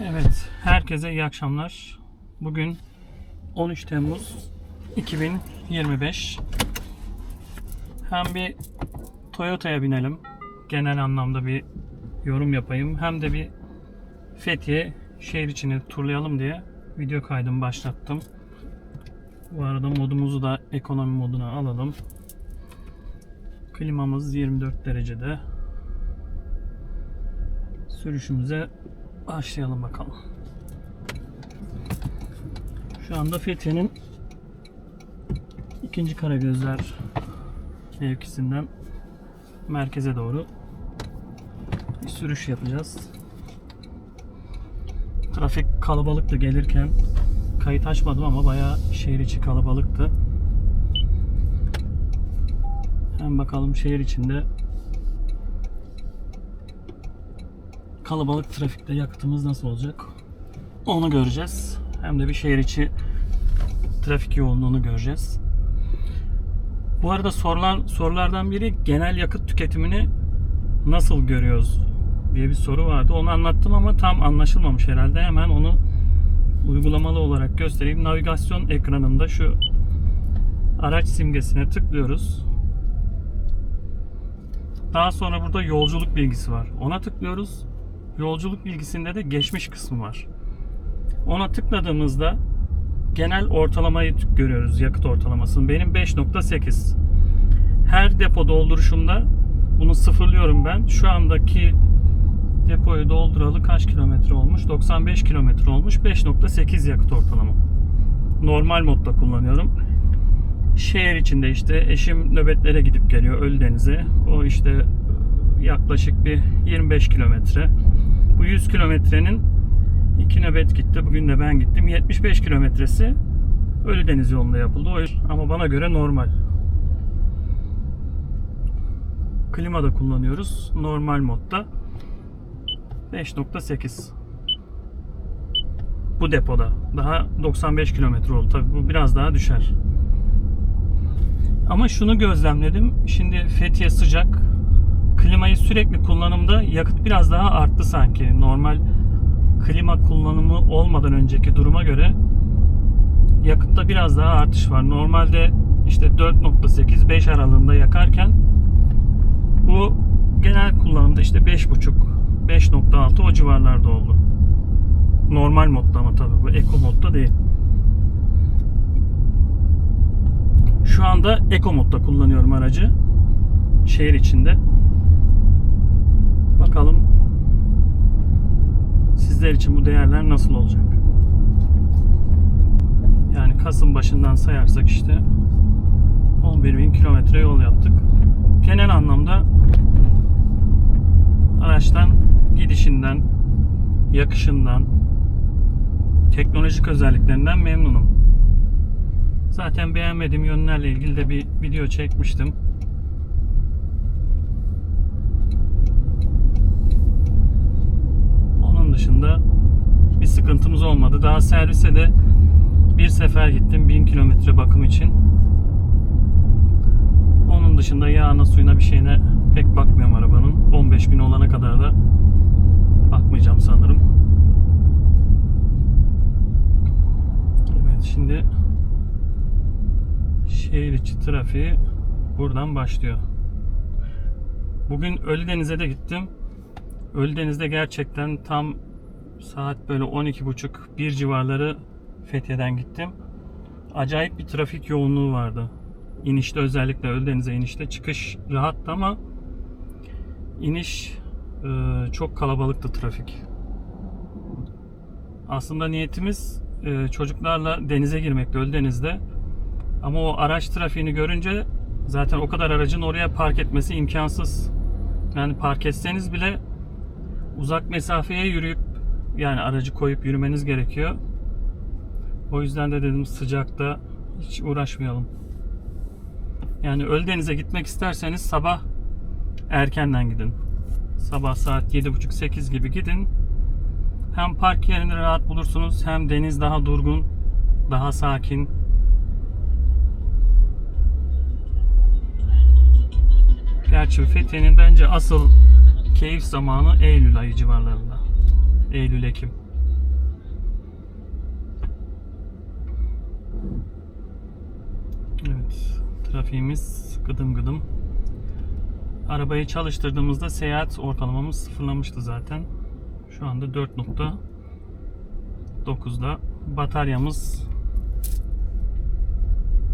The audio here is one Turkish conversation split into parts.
Evet, herkese iyi akşamlar. Bugün 13 Temmuz 2025. Hem bir Toyota'ya binelim. Genel anlamda bir yorum yapayım. Hem de bir Fethiye şehir içini turlayalım diye video kaydımı başlattım. Bu arada modumuzu da ekonomi moduna alalım. Klimamız 24 derecede. Sürüşümüze başlayalım bakalım. Şu anda Fethiye'nin ikinci Karagözler mevkisinden merkeze doğru bir sürüş yapacağız. Trafik kalabalıktı gelirken kayıt açmadım ama bayağı şehir içi kalabalıktı. Hem bakalım şehir içinde kalabalık trafikte yakıtımız nasıl olacak? Onu göreceğiz. Hem de bir şehir içi trafik yoğunluğunu göreceğiz. Bu arada sorulan sorulardan biri genel yakıt tüketimini nasıl görüyoruz diye bir soru vardı. Onu anlattım ama tam anlaşılmamış herhalde. Hemen onu uygulamalı olarak göstereyim. Navigasyon ekranında şu araç simgesine tıklıyoruz. Daha sonra burada yolculuk bilgisi var. Ona tıklıyoruz. Yolculuk bilgisinde de geçmiş kısmı var. Ona tıkladığımızda genel ortalamayı görüyoruz yakıt ortalamasını. Benim 5.8. Her depo dolduruşumda bunu sıfırlıyorum ben. Şu andaki depoyu dolduralı kaç kilometre olmuş? 95 kilometre olmuş. 5.8 yakıt ortalama. Normal modda kullanıyorum. Şehir içinde işte eşim nöbetlere gidip geliyor Ölüdeniz'e. O işte yaklaşık bir 25 kilometre. Bu 100 kilometrenin iki nöbet gitti. Bugün de ben gittim. 75 kilometresi Ölüdeniz yolunda yapıldı. Ama bana göre normal. Klima da kullanıyoruz. Normal modda. 5.8 bu depoda. Daha 95 kilometre oldu. Tabii bu biraz daha düşer. Ama şunu gözlemledim. Şimdi Fethiye sıcak. Klimayı sürekli kullanımda yakıt biraz daha arttı sanki. Normal klima kullanımı olmadan önceki duruma göre yakıtta biraz daha artış var. Normalde işte 4.8-5 aralığında yakarken bu genel kullanımda işte 5.5 5.6 o civarlarda oldu. Normal modda ama tabii bu eco modda değil. Şu anda eco modda kullanıyorum aracı. Şehir içinde. Bakalım sizler için bu değerler nasıl olacak? Yani Kasım başından sayarsak işte 11.000 kilometre yol yaptık. Genel anlamda araçtan gidişinden, yakışından, teknolojik özelliklerinden memnunum. Zaten beğenmediğim yönlerle ilgili de bir video çekmiştim. Onun dışında bir sıkıntımız olmadı. Daha servise de bir sefer gittim 1000 kilometre bakım için. Onun dışında yağına suyuna bir şeyine pek bakmıyorum arabanın. 15 bin olana kadar da bakmayacağım sanırım. Evet şimdi şehir içi trafiği buradan başlıyor. Bugün Ölüdeniz'e de gittim. Ölüdeniz'de gerçekten tam saat böyle 12.30 bir civarları Fethiye'den gittim. Acayip bir trafik yoğunluğu vardı. İnişte özellikle Ölüdeniz'e inişte çıkış rahattı ama iniş e, çok kalabalıktı trafik. Aslında niyetimiz e, çocuklarla denize girmekti Ölüdeniz'de. Ama o araç trafiğini görünce zaten o kadar aracın oraya park etmesi imkansız. Yani park etseniz bile uzak mesafeye yürüyüp yani aracı koyup yürümeniz gerekiyor. O yüzden de dedim sıcakta hiç uğraşmayalım. Yani Ölüdeniz'e gitmek isterseniz sabah erkenden gidin. Sabah saat 7.30-8 gibi gidin. Hem park yerini rahat bulursunuz hem deniz daha durgun, daha sakin. Gerçi Fethiye'nin bence asıl keyif zamanı Eylül ayı civarlarında. Eylül-Ekim. Evet, trafiğimiz gıdım gıdım. Arabayı çalıştırdığımızda seyahat ortalamamız sıfırlamıştı zaten. Şu anda 4.9'da. Bataryamız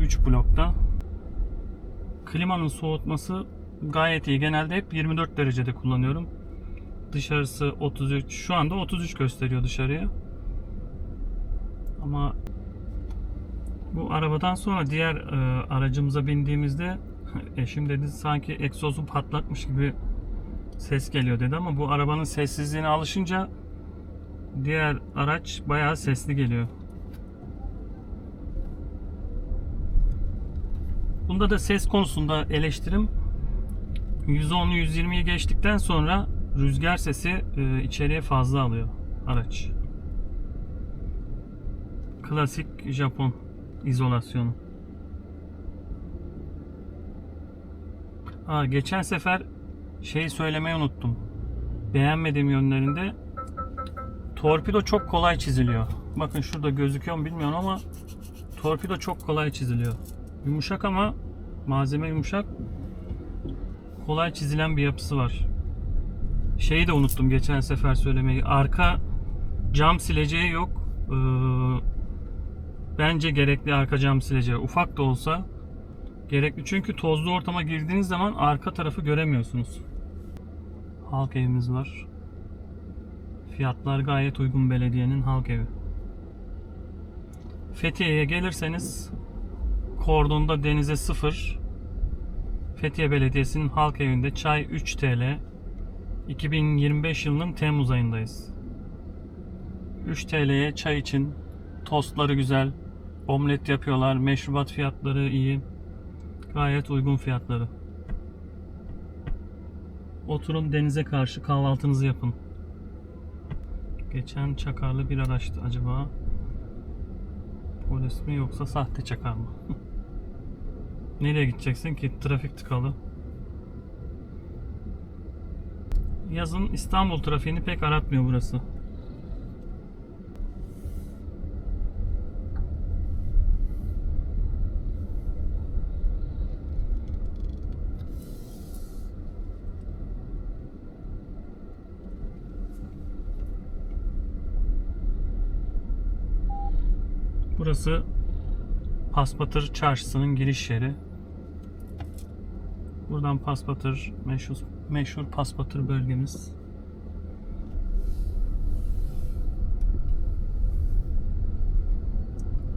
3 blokta. Klimanın soğutması gayet iyi. Genelde hep 24 derecede kullanıyorum. Dışarısı 33. Şu anda 33 gösteriyor dışarıya. Ama bu arabadan sonra diğer e, aracımıza bindiğimizde eşim dedi sanki egzozu patlatmış gibi ses geliyor dedi ama bu arabanın sessizliğine alışınca diğer araç bayağı sesli geliyor. Bunda da ses konusunda eleştirim 110'u 120'yi geçtikten sonra rüzgar sesi e, içeriye fazla alıyor araç. Klasik Japon izolasyonu. Aa, geçen sefer şeyi söylemeyi unuttum. Beğenmediğim yönlerinde torpido çok kolay çiziliyor. Bakın şurada gözüküyor mu bilmiyorum ama torpido çok kolay çiziliyor. Yumuşak ama malzeme yumuşak. Kolay çizilen bir yapısı var. Şeyi de unuttum geçen sefer söylemeyi. Arka cam sileceği yok. Ee, bence gerekli arka cam sileceği. Ufak da olsa gerekli. Çünkü tozlu ortama girdiğiniz zaman arka tarafı göremiyorsunuz. Halk evimiz var. Fiyatlar gayet uygun belediyenin halk evi. Fethiye'ye gelirseniz Kordon'da denize sıfır. Fethiye Belediyesi'nin halk evinde çay 3 TL. 2025 yılının Temmuz ayındayız. 3 TL'ye çay için tostları güzel, omlet yapıyorlar, meşrubat fiyatları iyi. Gayet uygun fiyatları. Oturun denize karşı kahvaltınızı yapın. Geçen çakarlı bir araçtı acaba. Polis mi yoksa sahte çakar mı? Nereye gideceksin ki? Trafik tıkalı. Yazın İstanbul trafiğini pek aratmıyor burası. Burası Paspatır Çarşısı'nın giriş yeri. Buradan Paspatır meşhur, meşhur Paspatır bölgemiz.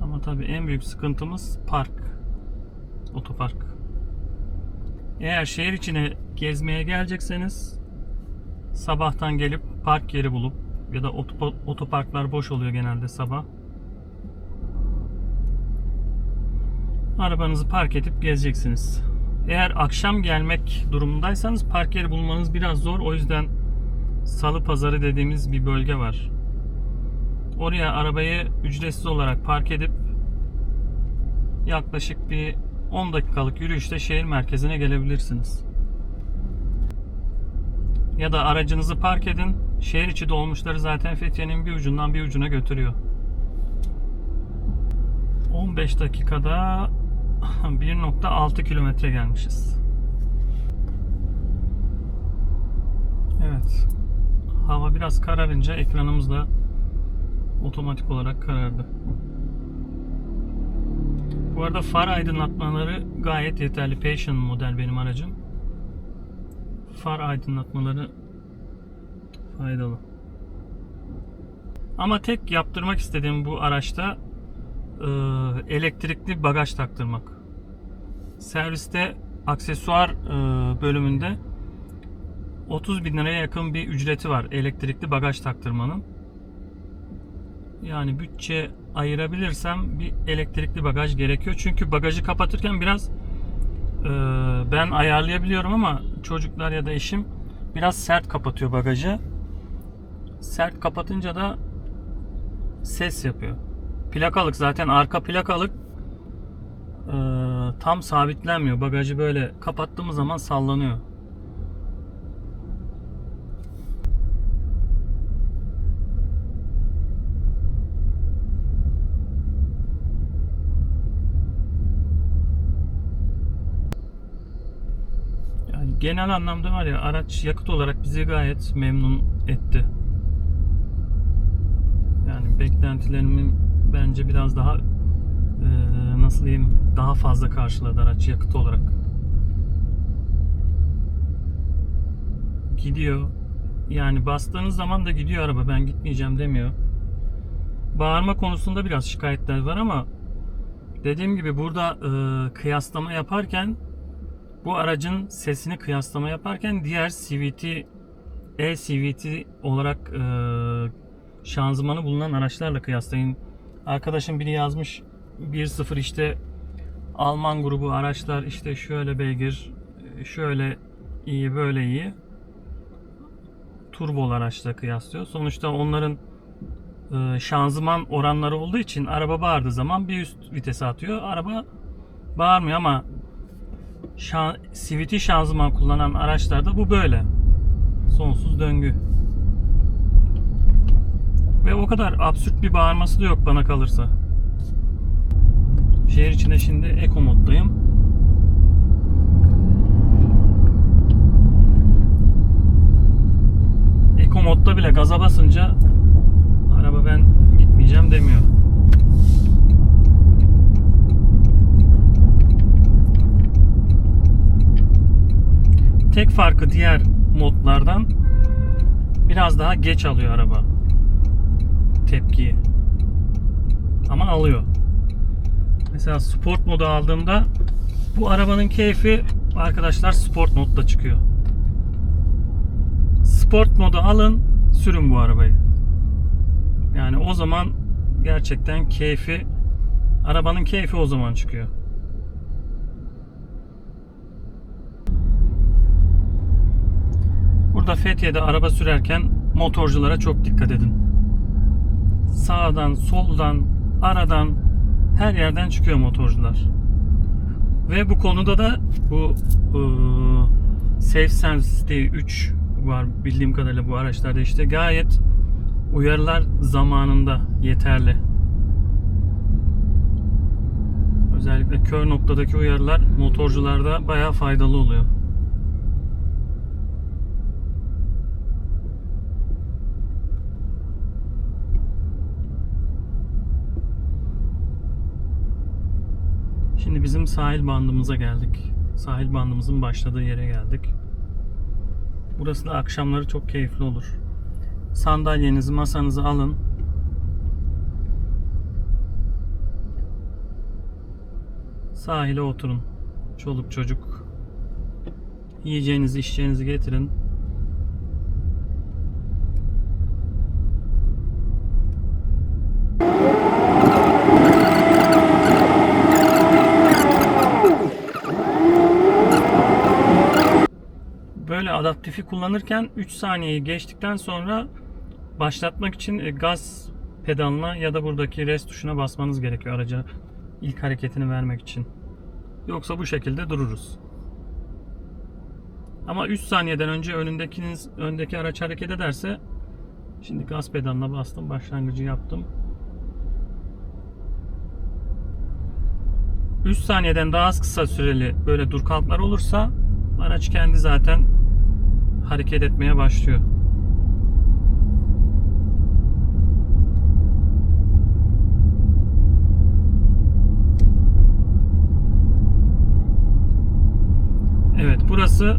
Ama tabii en büyük sıkıntımız park. Otopark. Eğer şehir içine gezmeye gelecekseniz sabahtan gelip park yeri bulup ya da otopa- otoparklar boş oluyor genelde sabah. Arabanızı park edip gezeceksiniz. Eğer akşam gelmek durumundaysanız park yeri bulmanız biraz zor. O yüzden Salı Pazarı dediğimiz bir bölge var. Oraya arabayı ücretsiz olarak park edip yaklaşık bir 10 dakikalık yürüyüşte şehir merkezine gelebilirsiniz. Ya da aracınızı park edin. Şehir içi dolmuşları zaten Fethiye'nin bir ucundan bir ucuna götürüyor. 15 dakikada 1.6 kilometre gelmişiz. Evet. Hava biraz kararınca ekranımız da otomatik olarak karardı. Bu arada far aydınlatmaları gayet yeterli. Passion model benim aracım. Far aydınlatmaları faydalı. Ama tek yaptırmak istediğim bu araçta elektrikli bagaj taktırmak. Serviste aksesuar e, bölümünde 30 bin liraya yakın bir ücreti var elektrikli bagaj taktırmanın. Yani bütçe ayırabilirsem bir elektrikli bagaj gerekiyor. Çünkü bagajı kapatırken biraz e, ben ayarlayabiliyorum ama çocuklar ya da eşim biraz sert kapatıyor bagajı. Sert kapatınca da ses yapıyor. Plakalık zaten arka plakalık e, tam sabitlenmiyor. Bagajı böyle kapattığımız zaman sallanıyor. genel anlamda var ya araç yakıt olarak bizi gayet memnun etti. Yani beklentilerimin bence biraz daha e, nasıl diyeyim daha fazla karşıladı araç yakıt olarak. Gidiyor. Yani bastığınız zaman da gidiyor araba. Ben gitmeyeceğim demiyor. Bağırma konusunda biraz şikayetler var ama dediğim gibi burada e, kıyaslama yaparken bu aracın sesini kıyaslama yaparken diğer CVT e-CVT olarak e, şanzımanı bulunan araçlarla kıyaslayın. Arkadaşım biri yazmış 1.0 işte Alman grubu araçlar işte şöyle beygir, şöyle iyi, böyle iyi. Turbolu araçla kıyaslıyor. Sonuçta onların e, şanzıman oranları olduğu için araba bağırdığı zaman bir üst vitese atıyor. Araba bağırmıyor ama şan, CVT şanzıman kullanan araçlarda bu böyle. Sonsuz döngü. Ve o kadar absürt bir bağırması da yok bana kalırsa. Şehir içinde şimdi Eco moddayım. Eco modda bile gaza basınca araba ben gitmeyeceğim demiyor. Tek farkı diğer modlardan biraz daha geç alıyor araba tepkiyi. Ama alıyor. Mesela sport modu aldığımda bu arabanın keyfi arkadaşlar sport modda çıkıyor. Sport modu alın, sürün bu arabayı. Yani o zaman gerçekten keyfi arabanın keyfi o zaman çıkıyor. Burada Fethiye'de araba sürerken motorculara çok dikkat edin. Sağdan, soldan, aradan her yerden çıkıyor motorcular. Ve bu konuda da bu ıı, Safe Sense 3 var bildiğim kadarıyla bu araçlarda işte gayet uyarılar zamanında yeterli. Özellikle kör noktadaki uyarılar motorcularda bayağı faydalı oluyor. Şimdi bizim sahil bandımıza geldik. Sahil bandımızın başladığı yere geldik. Burası da akşamları çok keyifli olur. Sandalyenizi, masanızı alın. Sahile oturun. Çoluk çocuk. Yiyeceğinizi, içeceğinizi getirin. Böyle adaptifi kullanırken 3 saniyeyi geçtikten sonra başlatmak için e, gaz pedalına ya da buradaki rest tuşuna basmanız gerekiyor araca ilk hareketini vermek için. Yoksa bu şekilde dururuz. Ama 3 saniyeden önce önündekiniz öndeki araç hareket ederse şimdi gaz pedalına bastım, başlangıcı yaptım. 3 saniyeden daha az kısa süreli böyle dur kalklar olursa araç kendi zaten hareket etmeye başlıyor. Evet burası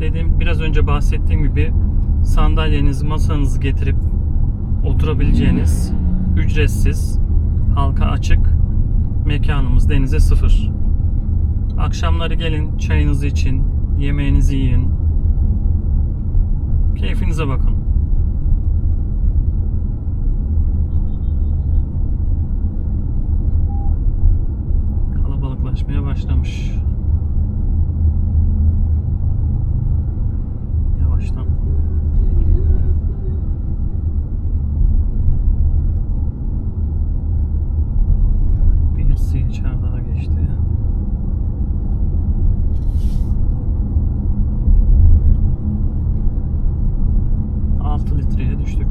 dediğim biraz önce bahsettiğim gibi sandalyenizi masanızı getirip oturabileceğiniz ücretsiz halka açık mekanımız denize sıfır. Akşamları gelin çayınızı için, yemeğinizi yiyin. Keyfinize bakın. Kalabalıklaşmaya başlamış. Yavaştan. Birisi içeri daha geçti. Altı litreye düştük.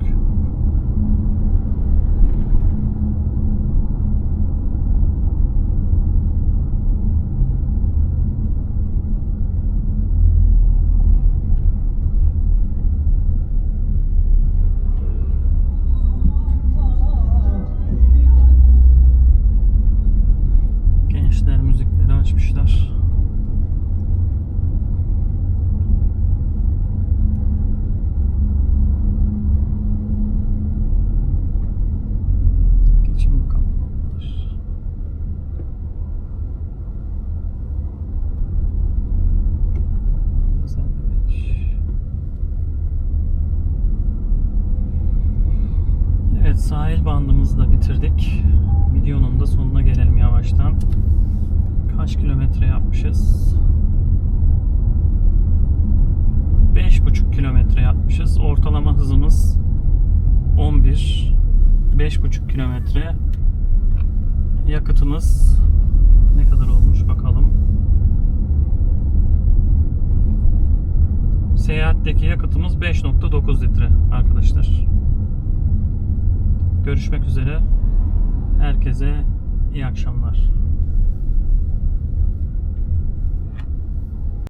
Evet sahil bandımızı da bitirdik. Videonun da sonuna gelelim yavaştan. Kaç kilometre yapmışız? 5,5 kilometre yapmışız. Ortalama hızımız 11. 5,5 kilometre. Yakıtımız ne kadar olmuş bakalım. Seyahatteki yakıtımız 5.9 litre arkadaşlar. Görüşmek üzere. Herkese iyi akşamlar.